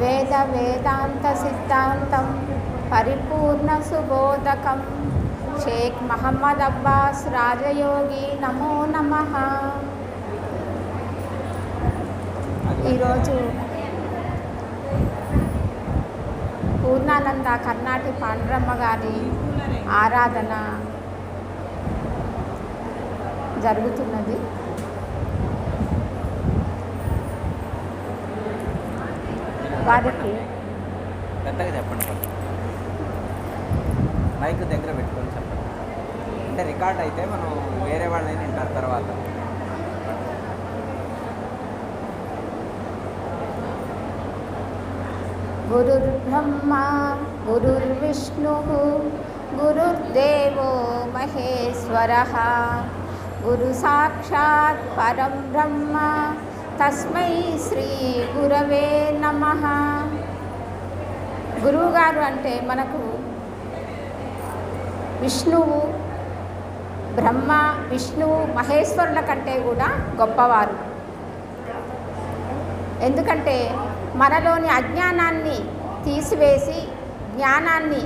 వేద వేదాంత సిద్ధాంతం పరిపూర్ణ సుబోధకం షేక్ మహమ్మద్ అబ్బాస్ రాజయోగి నమో నమ ఈరోజు పూర్ణానంద కర్ణాటి పాండ్రమ్మ గారి ఆరాధన జరుగుతున్నది. వారికి పెద్దగా చెప్పండి మైక్ దగ్గర పెట్టుకొని చెప్పండి. అంటే రికార్డ్ అయితే మనం వేరే వాళ్ళని వింటారు తర్వాత. గురుర్బ్రహ్మా గురుర్విష్ణు గురుర్దేవో మహేశ్వర. గురు సాక్షాత్ పరం బ్రహ్మ తస్మై శ్రీ గురవే నమ. గురువుగారు అంటే మనకు విష్ణువు బ్రహ్మ విష్ణువు మహేశ్వరుల కంటే కూడా గొప్పవారు. ఎందుకంటే మనలోని అజ్ఞానాన్ని తీసివేసి జ్ఞానాన్ని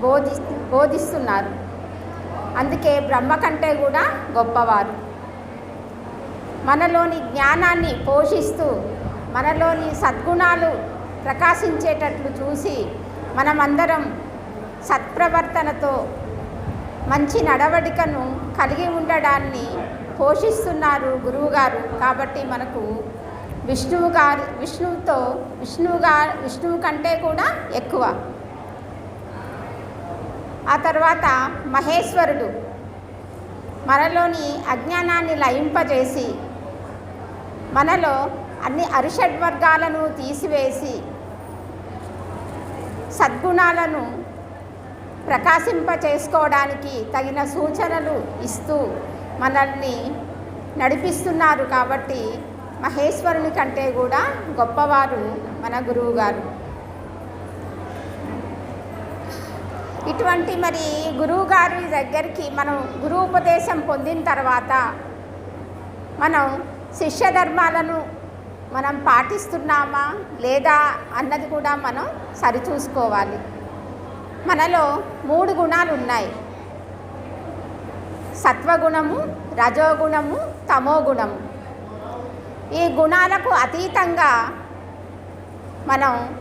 బోధి బోధిస్తున్నారు. అందుకే బ్రహ్మ కంటే కూడా గొప్పవారు. మనలోని జ్ఞానాన్ని పోషిస్తూ మనలోని సద్గుణాలు ప్రకాశించేటట్లు చూసి మనమందరం సత్ప్రవర్తనతో మంచి నడవడికను కలిగి ఉండడాన్ని పోషిస్తున్నారు గురువుగారు. కాబట్టి మనకు విష్ణువు గారు విష్ణువుతో విష్ణువుగా విష్ణువు కంటే కూడా ఎక్కువ. ఆ తర్వాత మహేశ్వరుడు. మనలోని అజ్ఞానాన్ని లయింపజేసి మనలో అన్ని అరిషడ్వర్గాలను తీసివేసి సద్గుణాలను ప్రకాశింప చేసుకోవడానికి తగిన సూచనలు ఇస్తూ మనల్ని నడిపిస్తున్నారు కాబట్టి మహేశ్వరుని కంటే కూడా గొప్పవారు మన గురువు గారు ఇటువంటి మరి గురువు గారి దగ్గరికి మనం గురు ఉపదేశం పొందిన తర్వాత మనం శిష్య ధర్మాలను మనం పాటిస్తున్నామా లేదా అన్నది కూడా మనం సరిచూసుకోవాలి. మనలో మూడు గుణాలు ఉన్నాయి. సత్వగుణము రజోగుణము తమోగుణము. ఈ గుణాలకు అతీతంగా మనం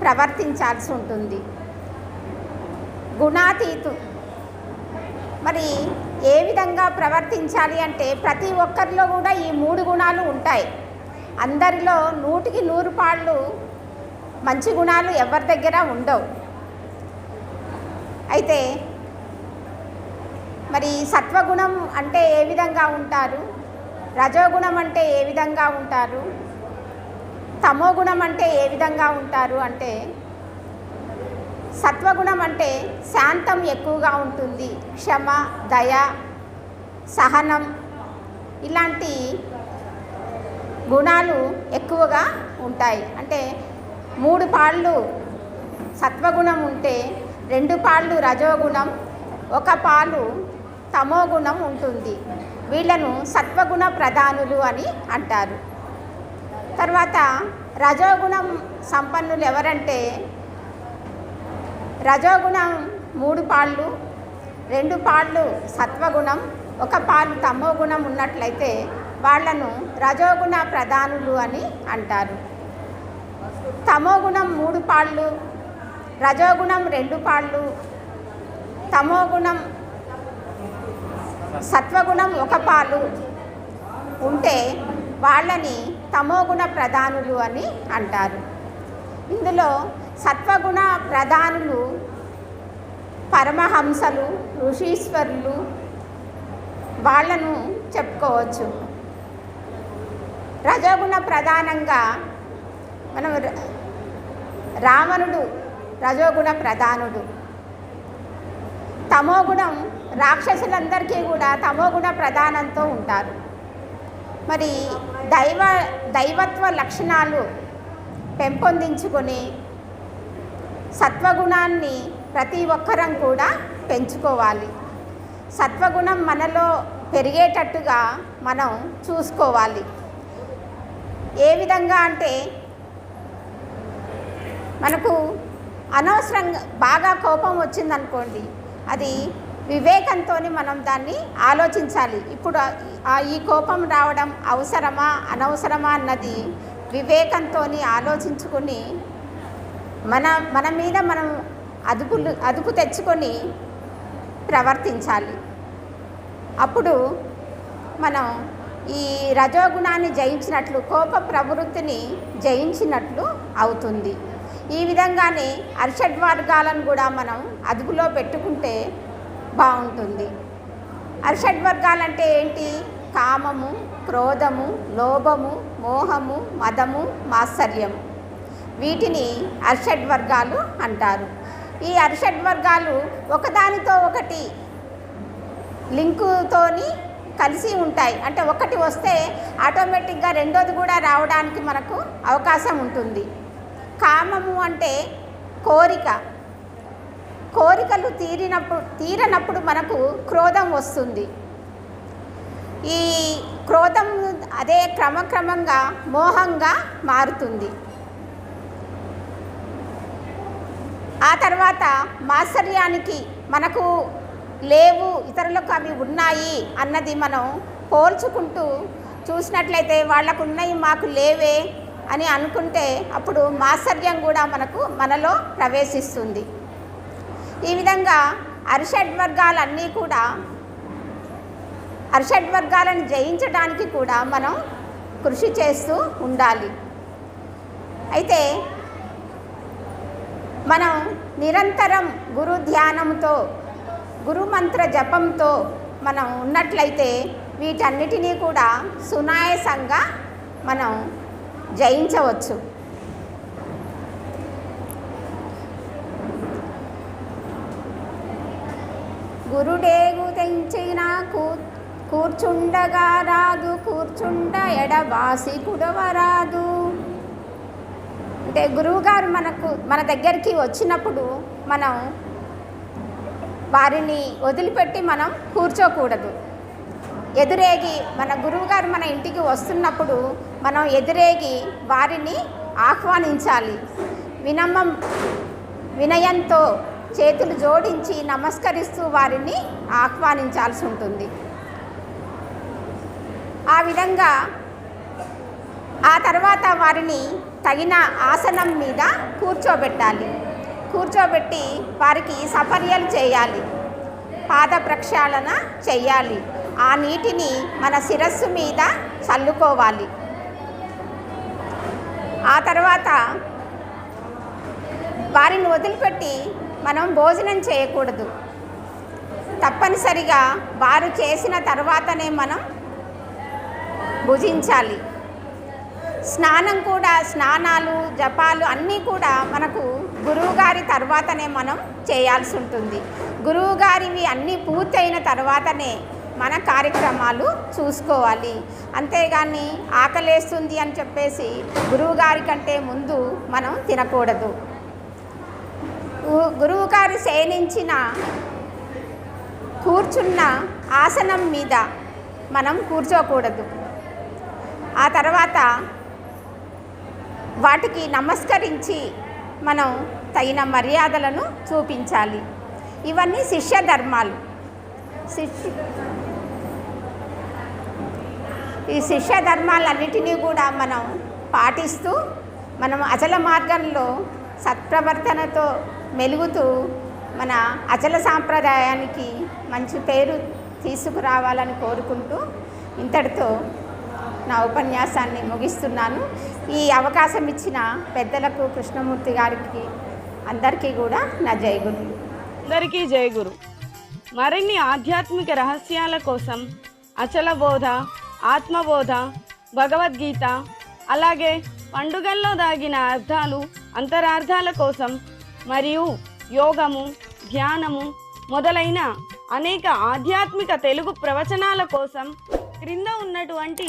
ప్రవర్తించాల్సి ఉంటుంది. గుణాతీతు. మరి ఏ విధంగా ప్రవర్తించాలి అంటే ప్రతి ఒక్కరిలో కూడా ఈ మూడు గుణాలు ఉంటాయి. అందరిలో నూటికి నూరు పాళ్ళు మంచి గుణాలు ఎవరి దగ్గర ఉండవు. అయితే మరి సత్వగుణం అంటే ఏ విధంగా ఉంటారు? రజోగుణం అంటే ఏ విధంగా ఉంటారు? తమోగుణం అంటే ఏ విధంగా ఉంటారు? అంటే సత్వగుణం అంటే శాంతం ఎక్కువగా ఉంటుంది. క్షమ దయ సహనం ఇలాంటి గుణాలు ఎక్కువగా ఉంటాయి. అంటే మూడు పాళ్ళు సత్వగుణం ఉంటే రెండు పాళ్ళు రజోగుణం ఒక పాలు తమోగుణం ఉంటుంది. వీళ్ళను సత్వగుణ ప్రధానులు అని అంటారు. తర్వాత రజోగుణం సంపన్నులు ఎవరంటే రజోగుణం మూడు పాళ్ళు రెండు పాళ్ళు సత్వగుణం ఒక పాలు తమోగుణం ఉన్నట్లయితే వాళ్ళను రజోగుణ ప్రధానులు అని అంటారు. తమోగుణం మూడు పాళ్ళు రజోగుణం రెండు పాళ్ళు తమోగుణం సత్వగుణం ఒక పాలు ఉంటే వాళ్ళని తమోగుణ ప్రధానులు అని అంటారు. ఇందులో సత్వగుణ ప్రధానులు పరమహంసలు ఋషీశ్వరులు వాళ్ళను చెప్పుకోవచ్చు. రజోగుణ ప్రధానంగా మనం రావణుడు రజోగుణ ప్రధానుడు. తమోగుణం రాక్షసులందరికీ కూడా తమోగుణ ప్రధానంతో ఉంటారు. మరి దైవ దైవత్వ లక్షణాలు పెంపొందించుకొని సత్వగుణాన్ని ప్రతి ఒక్కరం కూడా పెంచుకోవాలి. సత్వగుణం మనలో పెరిగేటట్టుగా మనం చూసుకోవాలి. ఏ విధంగా అంటే మనకు అనవసరంగా బాగా కోపం వచ్చిందనుకోండి అది వివేకంతో మనం దాన్ని ఆలోచించాలి. ఇప్పుడు ఈ కోపం రావడం అవసరమా అనవసరమా అన్నది వివేకంతో ఆలోచించుకొని మన మన మీద మనం అదుపులు అదుపు తెచ్చుకొని ప్రవర్తించాలి. అప్పుడు మనం ఈ రజోగుణాన్ని జయించినట్లు కోప ప్రవృత్తిని జయించినట్లు అవుతుంది. ఈ విధంగానే అర్షడ్ వర్గాలను కూడా మనం అదుపులో పెట్టుకుంటే బాగుంటుంది. అర్షడ్ వర్గాలంటే ఏంటి? కామము క్రోధము లోభము మోహము మదము మాత్సర్యము. వీటిని అర్షడ్ వర్గాలు అంటారు. ఈ అర్షడ్ వర్గాలు ఒకదానితో ఒకటి లింకుతోని కలిసి ఉంటాయి. అంటే ఒకటి వస్తే ఆటోమేటిక్గా రెండోది కూడా రావడానికి మనకు అవకాశం ఉంటుంది. కామము అంటే కోరిక. కోరికలు తీరినప్పుడు తీరనప్పుడు మనకు క్రోధం వస్తుంది. ఈ క్రోధం అదే క్రమక్రమంగా మోహంగా మారుతుంది. ఆ తర్వాత మాత్సర్యానికి మనకు లేవు ఇతరులకు అవి ఉన్నాయి అన్నది మనం పోల్చుకుంటూ చూసినట్లయితే వాళ్ళకు ఉన్నాయి మాకు లేవే అని అనుకుంటే అప్పుడు మాత్సర్యం కూడా మనకు మనలో ప్రవేశిస్తుంది. ఈ విధంగా అరిషడ్వర్గాలన్నీ కూడా అరిషడ్ వర్గాలను జయించడానికి కూడా మనం కృషి చేస్తూ ఉండాలి. అయితే మనం నిరంతరం గురు ధ్యానంతో గురుమంత్ర జపంతో మనం ఉన్నట్లయితే వీటన్నిటినీ కూడా సునాయసంగా మనం జయించవచ్చు. గురుడేగు తెంచిన కూ కూర్చుండగా రాదు కూర్చుండ ఎడవాసి కుడవరాదు అంటే గురువుగారు మనకు మన దగ్గరికి వచ్చినప్పుడు మనం వారిని వదిలిపెట్టి మనం కూర్చోకూడదు. ఎదురేగి మన గురువుగారు మన ఇంటికి వస్తున్నప్పుడు మనం ఎదురేగి వారిని ఆహ్వానించాలి. వినమ్మం వినయంతో చేతులు జోడించి నమస్కరిస్తూ వారిని ఆహ్వానించాల్సి ఉంటుంది. ఆ విధంగా ఆ తర్వాత వారిని తగిన ఆసనం మీద కూర్చోబెట్టాలి. కూర్చోబెట్టి వారికి సపర్యలు చేయాలి. పాద ప్రక్షాళన చేయాలి. ఆ నీటిని మన శిరస్సు మీద చల్లుకోవాలి. ఆ తర్వాత వారిని వదిలిపెట్టి మనం భోజనం చేయకూడదు. తప్పనిసరిగా వారు చేసిన తర్వాతనే మనం భుజించాలి. స్నానం కూడా స్నానాలు జపాలు అన్నీ కూడా మనకు గురువుగారి తర్వాతనే మనం చేయాల్సి ఉంటుంది. గురువుగారివి అన్నీ పూర్తయిన తర్వాతనే మన కార్యక్రమాలు చూసుకోవాలి. అంతేగాని ఆకలేస్తుంది అని చెప్పేసి గురువుగారి కంటే ముందు మనం తినకూడదు. గురువుగారు శయనించిన కూర్చున్న ఆసనం మీద మనం కూర్చోకూడదు. ఆ తర్వాత వాటికి నమస్కరించి మనం తగిన మర్యాదలను చూపించాలి. ఇవన్నీ శిష్య ధర్మాలు. శిష్య ఈ శిష్య ధర్మాలన్నిటినీ కూడా మనం పాటిస్తూ మనం అచల మార్గంలో సత్ప్రవర్తనతో మెలుగుతూ మన అచల సాంప్రదాయానికి మంచి పేరు తీసుకురావాలని కోరుకుంటూ ఇంతటితో నా ఉపన్యాసాన్ని ముగిస్తున్నాను. ఈ అవకాశం ఇచ్చిన పెద్దలకు కృష్ణమూర్తి గారికి అందరికీ కూడా నా జయగురులు అందరికీ జయ గురు. మరిన్ని ఆధ్యాత్మిక రహస్యాల కోసం అచల బోధ ఆత్మబోధ భగవద్గీత అలాగే పండుగల్లో దాగిన అర్థాలు అంతరార్థాల కోసం మరియు యోగము ధ్యానము మొదలైన అనేక ఆధ్యాత్మిక తెలుగు ప్రవచనాల కోసం క్రింద ఉన్నటువంటి